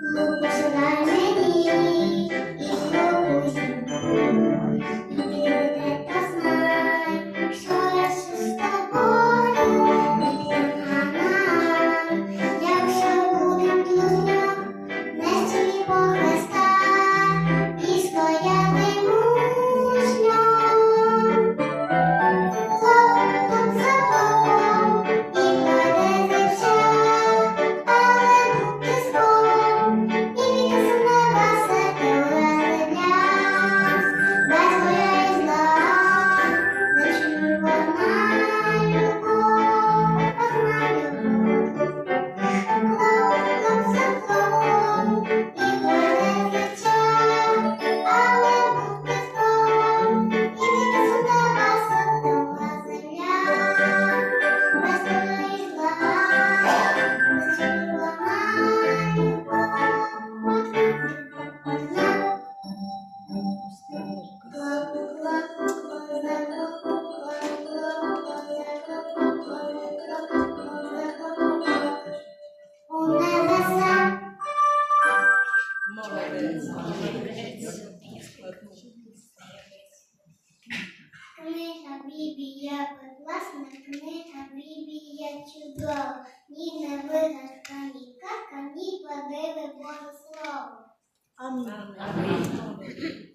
Lord. Бібія, власна книга, Бібія чудова, ні не вигадка, ні кака, ні подиви Боже слово. Амінь.